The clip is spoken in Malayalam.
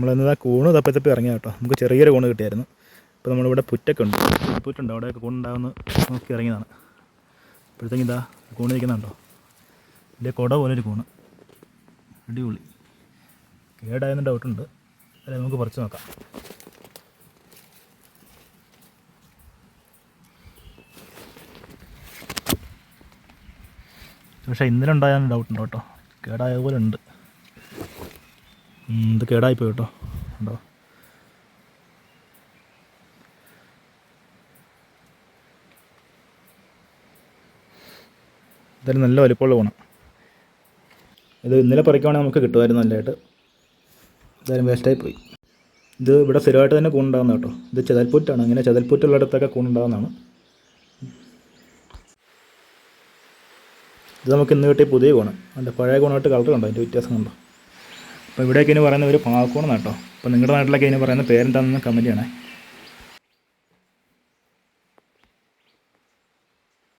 നമ്മളിന്ന് കൂണ് തപ്പി തപ്പി ഇറങ്ങിയ കേട്ടോ. നമുക്ക് ചെറിയൊരു കൂണ് കിട്ടിയായിരുന്നു. ഇപ്പോൾ നമ്മളിവിടെ പുറ്റൊക്കെ ഉണ്ട് പുറ്റുണ്ട് അവിടെയൊക്കെ കൂണുണ്ടാവുന്ന നോക്കി ഇറങ്ങിയതാണ്. അപ്പോഴത്തേക്കും ഇതാ കൂണ് നിൽക്കുന്നുണ്ടോ വലിയ കുട പോലെ ഒരു കൂണ്. അടിപൊളി. കേടായെന്ന് ഡൗട്ടുണ്ട് അല്ലെ നമുക്ക് പറിച്ച് നോക്കാം. പക്ഷേ ഇന്നലെ ഉണ്ടായാലും ഡൗട്ട് ഉണ്ട് കേട്ടോ? കേടായ പോലെ ഉണ്ട്. ഇത് കേടായിപ്പോയി കേട്ടോ ഉണ്ടോ? ഇതൊരു നല്ല വലിപ്പമുള്ള ഗുണം ഇത് ഇന്നലെ പറിക്കുവാണെങ്കിൽ നമുക്ക് കിട്ടുമായിരുന്നു നല്ലതായിട്ട്. എന്തായാലും വേസ്റ്റായി പോയി ഇത് ഇവിടെ സ്ഥിരമായിട്ട് തന്നെ കൂണുണ്ടാകുന്ന കേട്ടോ. ഇത് ചെതൽപ്പൂറ്റാണ്. അങ്ങനെ ചെതൽപ്പൂറ്റുള്ളിടത്തൊക്കെ കൂണുണ്ടാകുന്നതാണ് ഇത് നമുക്ക് ഇന്ന് കിട്ടിയ പുതിയ ഗുണം അതിന്റെ പഴയ ഗുണമായിട്ട് കളർ കണ്ടോ? അതിന്റെ വ്യത്യാസം കണ്ടോ? അപ്പോൾ ഇവിടെയൊക്കെ ഇനി പറയുന്ന ഒരു പാക്കോണെന്നാട്ടോ അപ്പോൾ നിങ്ങളുടെ നാട്ടിലൊക്കെ ഇനി പറയുന്ന പേരെന്താണെന്ന് കമന്റ് ചെയ്യണേ.